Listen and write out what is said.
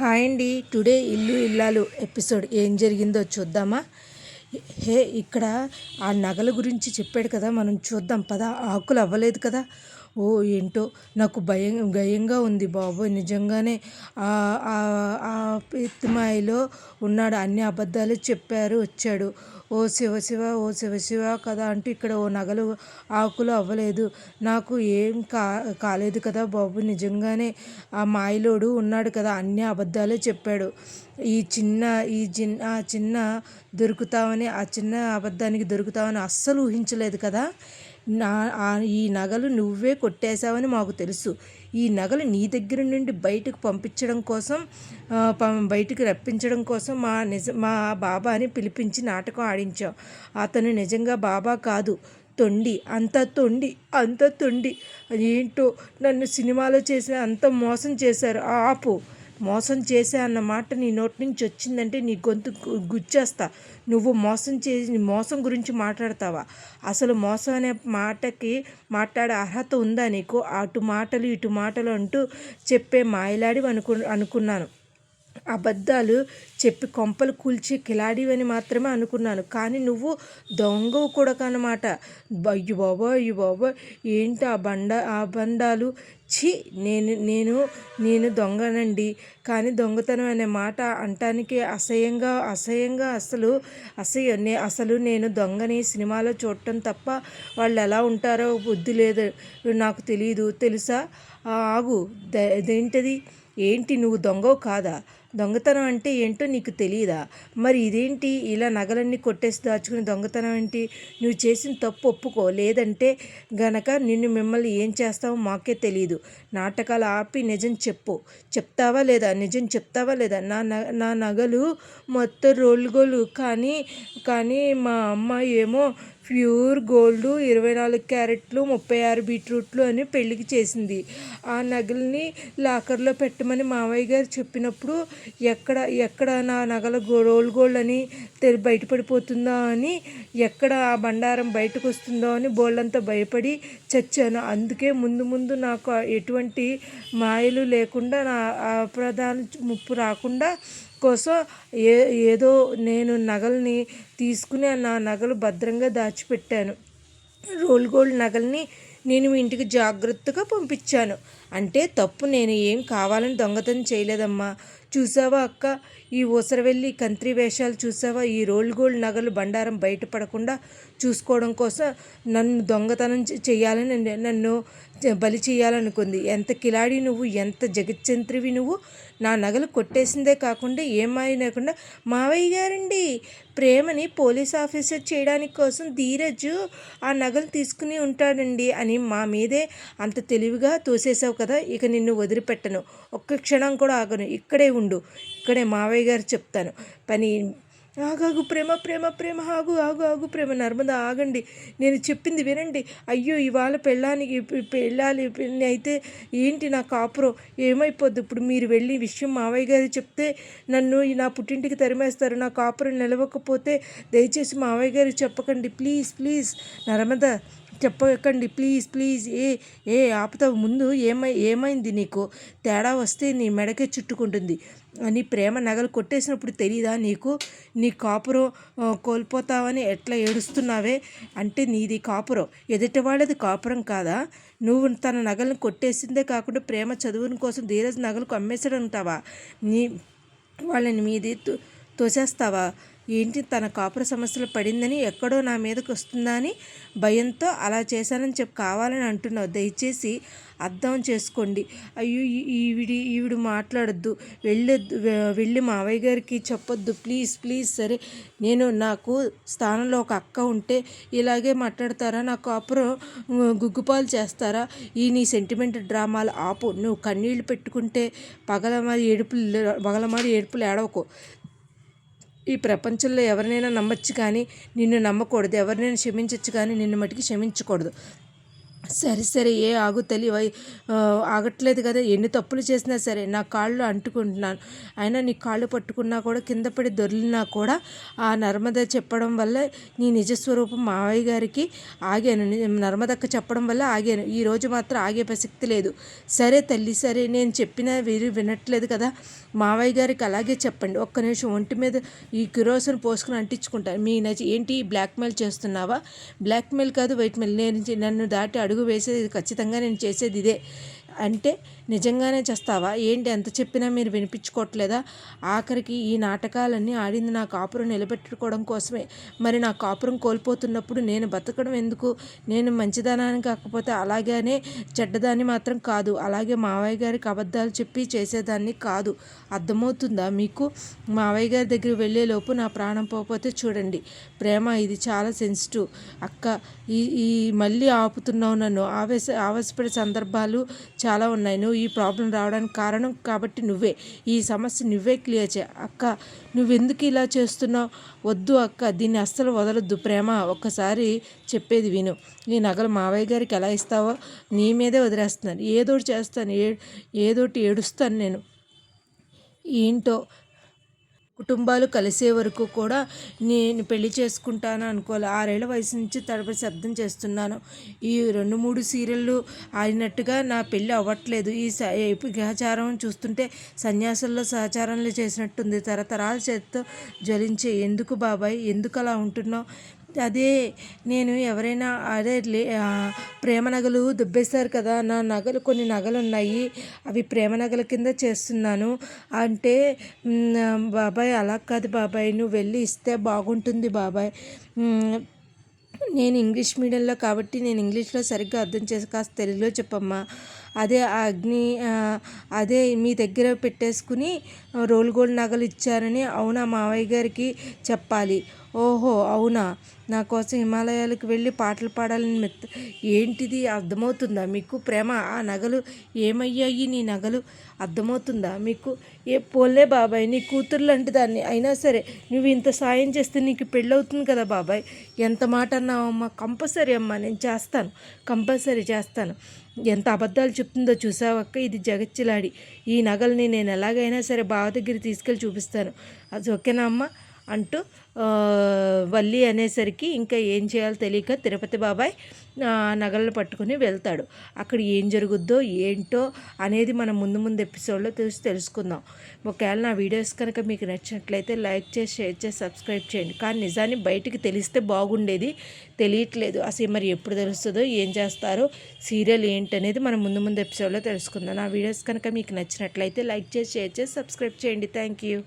Hi అండి. Today ఇల్లు ఇల్లాలు ఎపిసోడ్ ఏం జరిగిందో చూద్దామా? హే ఇక్కడ ఆ నగల గురించి చెప్పాడు కదా మనం చూద్దాం పద. ఆకులు అవ్వలేదు కదా. ఓ ఏంటో? నాకు భయం భయంగా ఉంది బాబోయ్ నిజంగానే ఆ- ఆ- ఉన్నాడు. అన్ని అబద్ధాలు చెప్పారు వచ్చాడు. ఓ శివ శివ ఓ శివ శివ కదా అంటూ ఇక్కడ ఓ నగలు ఆకులు అవ్వలేదు. నాకు ఏం కా కాలేదు కదా బాబు. నిజంగానే ఆ మాయలోడు ఉన్నాడు కదా అన్ని అబద్ధాలే చెప్పాడు. ఈ చిన్న ఈ చిన్న ఆ చిన్న దొరుకుతావని ఆ చిన్న అబద్ధానికి దొరుకుతావని అస్సలు ఊహించలేదు కదా? నా ఈ నగలు నువ్వే కొట్టేశావని మాకు తెలుసు. ఈ నగలు నీ దగ్గర నుండి బయటకు పంపించడం కోసం బయటకు పం- బయటికి రప్పించడం కోసం మా నిజ మా బాబాని పిలిపించి నాటకం ఆడించాం అతను నిజంగా బాబా కాదు. తొండి అంత తొండి అంత తొండి. ఏంటో నన్ను సినిమాలో చేసిన అంత మోసం చేశారు. ఆపు. మోసం చేసే అన్న మాట నీ నోటి నుంచి వచ్చిందంటే నీ గొంతు గుచ్చేస్తా. నువ్వు మోసం చేసి మోసం గురించి మాట్లాడతావా? అసలు మోసం అనే మాటకి మాట్లాడే అర్హత ఉందా నీకు? అటు మాటలు ఇటు మాటలు అంటూ చెప్పే మాయలాడి అనుకు అనుకున్నాను. అబద్ధాలు చెప్పి కొంపలు కూల్చి కిలాడివని మాత్రమే అనుకున్నాను. కానీ నువ్వు దొంగవు కూడా కనమాట అయ్యి బాబా అయ్యి బాబా ఏంటి ఆ బండ ఆ బండాలు ఛీ నేను నేను నేను దొంగనండి. కానీ దొంగతనం అనే మాట అంటానికి అసహ్యంగా అసహ్యంగా అసలు అసహ్య నే అసలు నేను దొంగని సినిమాలో చూడటం తప్ప వాళ్ళు ఎలా ఉంటారో బుద్ధి లేదు. నాకు తెలియదు తెలుసా? ఆగు. ద- ఏంటి నువ్వు దొంగవు కాదా? దొంగతనం అంటే ఏంటో నీకు తెలియదా మరి ఇదేంటి? ఇలా నగలన్నీ కొట్టేసి దాచుకుని దొంగతనం ఏంటి? నువ్వు చేసిన తప్పు ఒప్పుకో. లేదంటే గనక నిన్ను మిమ్మల్ని ఏం చేస్తావో మాకే తెలియదు నాటకాలు ఆపి నిజం చెప్పు. చెప్తావా లేదా? నిజం చెప్తావా లేదా? నా న- నా నగలు మొత్తం రోల్ గోలు కానీ కానీ మా అమ్మ ఏమో ప్యూర్ గోల్డ్ ఇరవై నాలుగు క్యారెట్లు ముప్పై ఆరు బీట్రూట్లు అని పెళ్ళికి చేసింది. ఆ నగల్ని లాకర్లో పెట్టమని మావయ్య గారు చెప్పినప్పుడు ఎక్కడ ఎక్కడ నా నగల గో- రోల్ గోల్డ్ అని బయటపడిపోతుందా బయటపడిపోతుందో అని ఎక్కడ ఆ బండారం బయటకు వస్తుందో అని బోళ్ళంతా భయపడి చచ్చాను. అందుకే ముందు ముందు నాకు ఎటువంటి మాయలు లేకుండా నా అపరాధాలు ముప్పు రాకుండా కోసం ఏ ఏదో నేను నగల్ని తీసుకుని నా నగలు భద్రంగా దాచిపెట్టాను. రోల్ గోల్డ్ నగల్ని నేను మీ ఇంటికి జాగ్రత్తగా పంపించాను. అంటే తప్పు నేను ఏం కావాలని దొంగతనం చేయలేదమ్మా. చూసావా అక్క? ఈ ఊసరవెల్లి కంత్రి వేషాలు చూసావా? ఈ రోల్ గోల్డ్ నగలు బండారం బయటపడకుండా చూసుకోవడం కోసం నన్ను దొంగతనం చేయాలని నన్ను బలి చేయాలనుకుంది. ఎంత కిలాడి నువ్వు ఎంత జగచ్చంత్రివి నువ్వు నా నగలు కొట్టేసిందే కాకుండా ఏమాయి లేకుండా మావయ్య గారండి ప్రేమని పోలీస్ ఆఫీసర్ చేయడానికి కోసం ధీరజు ఆ నగలు తీసుకుని ఉంటాడండి అని మా మీదే అంత తెలివిగా తోసేసావు కదా ఇక నిన్ను వదిలిపెట్టను. ఒక్క క్షణం కూడా ఆగను. ఇక్కడే ఉండు. ఇక్కడే మావయ్య గారు చెప్తాను. పని ఆగాగు ప్రేమ ప్రేమ ప్రేమ ఆగు ఆగు ఆగు ప్రేమ. నర్మద ఆగండి. నేను చెప్పింది వినండి. అయ్యో ఇవాళ పెళ్ళానికి పెళ్ళాలి పెళ్ళి అయితే ఏంటి నా కాపురం? ఏమైపోద్ది? ఇప్పుడు మీరు వెళ్ళి విషయం మావయ్య గారు చెప్తే నన్ను నా పుట్టింటికి తరిమేస్తారు. నా కాపురం నిలవకపోతే దయచేసి మావయ్య గారికి చెప్పకండి. Please please. నర్మద చెప్పకండి. Please please. ఏ ఏ ఆపుతావు? ముందు ఏమై ఏమైంది నీకు? తేడా వస్తే నీ మెడకే చుట్టుకుంటుంది. నీ ప్రేమ నగలు కొట్టేసినప్పుడు తెలియదా నీకు? నీ కాపురం కోల్పోతావని ఎట్లా ఏడుస్తున్నావే? అంటే నీది కాపురం. ఎదుటి వాళ్ళది కాపురం కాదా? నువ్వు తన నగలను కొట్టేసిందే కాకుండా ప్రేమ చదువుని కోసం ధీరజ్ నగలకు అమ్మేసాడంటావా నీ వాళ్ళని మీది తో- తోసేస్తావా? ఏంటి తన కాపుర సమస్యలు పడిందని ఎక్కడో నా మీదకి వస్తుందా అని భయంతో అలా చేశానని చెప్పి కావాలని అంటున్నావు. దయచేసి అర్థం చేసుకోండి. అయ్యో ఈవిడి ఈవిడు మాట్లాడొద్దు. వెళ్ళొద్దు. వెళ్ళి వెళ్ళి మావయ్య గారికి చెప్పొద్దు. ప్లీజ్ ప్లీజ్ సరే. నేను నాకు స్థానంలో ఒక అక్క ఉంటే ఇలాగే మాట్లాడతారా? నా కాపురం గుగ్గుపాలు చేస్తారా? ఈ నీ సెంటిమెంట్ డ్రామాలు ఆపు. నువ్వు కన్నీళ్ళు పెట్టుకుంటే పగలమారి ఏడుపులు పగలమారి ఏడుపులు ఏడవకు. ఈ ప్రపంచంలో ఎవరినైనా నమ్మచ్చు కానీ నిన్ను నమ్మకూడదు. ఎవరినైనా క్షమించవచ్చు కానీ నిన్ను మటుకు క్షమించకూడదు. సరే సరే ఏ ఆగు తెలియ ఆగట్లేదు కదా ఎన్ని తప్పులు చేసినా సరే నా కాళ్ళు అంటుకుంటున్నాను. అయినా నీ కాళ్ళు పట్టుకున్నా కూడా కింద పడి దొరిలినా కూడా ఆ నర్మద చెప్పడం వల్ల నీ నిజస్వరూపం మావయ్య గారికి ఆగాను. నర్మదక్క చెప్పడం వల్ల ఆగాను. ఈ రోజు మాత్రం ఆగే ప్రసక్తి లేదు. సరే తల్లి సరే నేను చెప్పినా వీరు వినట్లేదు కదా మావయ్య గారికి అలాగే చెప్పండి. ఒక్క నిమిషం ఒంటి మీద ఈ కిరోసిన్ పోసుకుని అంటించుకుంటాను మీ నచ్చి ఏంటి బ్లాక్మెయిల్ చేస్తున్నావా? బ్లాక్మెయిల్ కాదు వైట్ మెయిల్ నేను నన్ను దాటి అడుగు వేసేది ఖచ్చితంగా నేను చేసేది ఇదే. అంటే నిజంగానే చేస్తావా? ఏంటి? ఎంత చెప్పినా మీరు వినిపించుకోవట్లేదా? ఆఖరికి ఈ నాటకాలన్నీ ఆడింది నా కాపురం నిలబెట్టుకోవడం కోసమే. మరి నా కాపురం కోల్పోతున్నప్పుడు నేను బతకడం ఎందుకు? నేను మంచిదనాన్ని కాకపోతే అలాగనే చెడ్డదాన్ని మాత్రం కాదు. అలాగే మావయ్య గారికి అబద్ధాలు చెప్పి చేసేదాన్ని కాదు. అర్థమవుతుందా మీకు? మావయ్య గారి దగ్గర వెళ్ళేలోపు నా ప్రాణం పోకపోతే చూడండి. ప్రేమ ఇది చాలా సెన్సిటివ్ అక్క ఈ ఈ మళ్ళీ ఆపుతున్నావు నన్ను. ఆవేశ ఆవేశపడే సందర్భాలు చాలా చాలా ఉన్నాయి. నువ్వు ఈ ప్రాబ్లం రావడానికి కారణం కాబట్టి నువ్వే. ఈ సమస్య నువ్వే క్లియర్ చే అక్క నువ్వెందుకు ఇలా చేస్తున్నావు? వద్దు అక్క దీన్ని అస్సలు వదలొద్దు. ప్రేమ ఒక్కసారి చెప్పేది విను. ఈ నగలు మావయ్య గారికి ఎలా ఇస్తావో నీ మీదే వదిలేస్తున్నాను ఏదోటి చేస్తాను. ఏ ఏదోటి ఏడుస్తాను నేను. ఏంటో కుటుంబాలు కలిసే వరకు కూడా నేను పెళ్ళి చేసుకుంటాను అనుకోలే ఆరేళ్ళ వయసు నుంచి తడబడి శబ్దం చేస్తున్నాను. ఈ రెండు మూడు సీరియళ్ళు ఆడినట్టుగా నా పెళ్ళి అవ్వట్లేదు. ఈ గ్రహచారం చూస్తుంటే సన్యాసుల్లో సహచారంలో చేసినట్టుంది. తరతరాల చేతితో జ్వలించే ఎందుకు బాబాయ్? ఎందుకు అలా ఉంటున్నావు? అదే నేను ఎవరైనా అదే లే ప్రేమ నగలు దుబ్బేశారు కదా నా నగలు కొన్ని నగలు ఉన్నాయి అవి ప్రేమ నగల కింద చేస్తున్నాను. అంటే బాబాయ్ అలా కాదు బాబాయ్ నువ్వు వెళ్ళి ఇస్తే బాగుంటుంది బాబాయ్. నేను ఇంగ్లీష్ మీడియంలో కాబట్టి నేను ఇంగ్లీష్లో సరిగ్గా అర్థం చేసి కాస్త తెలుగులో చెప్పమ్మా. అదే ఆ అగ్ని అదే మీ దగ్గర పెట్టేసుకుని రోల్ గోల్డ్ నగలు ఇచ్చారని అవునా మావయ్య గారికి చెప్పాలి. ఓహో అవునా? నా కోసం హిమాలయాలకు వెళ్ళి పాటలు పాడాలని మెత్త ఏంటిది? అర్థమవుతుందా? మీకు ప్రేమ? ఆ నగలు ఏమయ్యాయి? నీ నగలు అర్థమవుతుందా? మీకు ఏ పోలే బాబాయ్ నీ కూతురు లాంటి దాన్ని. అయినా సరే నువ్వు ఇంత సాయం చేస్తే నీకు పెళ్ళవుతుంది కదా బాబాయ్. ఎంత మాట అన్నావమ్మా? కంపల్సరీ అమ్మా నేను చేస్తాను. కంపల్సరీ చేస్తాను. ఎంత అబద్ధాలు చెప్తుందో చూసావక్క ఇది జగచ్చిలాడి. ఈ నగల్ని నేను ఎలాగైనా సరే బావ దగ్గర తీసుకెళ్ళి చూపిస్తాను. అది ఓకేనా అమ్మ? అంటూ వల్లి అనేసరికి ఇంకా ఏం చేయాలో తెలియక తిరుపతి బాబాయ్ నగలను పట్టుకుని వెళ్తాడు. అక్కడ ఏం జరుగుద్దో ఏంటో అనేది మనం ముందు ముందు ఎపిసోడ్లో తెలిసి తెలుసుకుందాం. ఒకవేళ నా వీడియోస్ కనుక మీకు నచ్చినట్లయితే లైక్ చేసి షేర్ చేసి సబ్స్క్రైబ్ చేయండి. కానీ నిజాన్ని బయటికి తెలిస్తే బాగుండేది తెలియట్లేదు. అసలు మరి ఎప్పుడు తెలుస్తుందో ఏం చేస్తారో సీరియల్ ఏంటనేది మనం ముందు ముందు ఎపిసోడ్లో తెలుసుకుందాం. నా వీడియోస్ కనుక మీకు నచ్చినట్లయితే లైక్ చేసి షేర్ చేసి సబ్స్క్రైబ్ చేయండి. Thank you.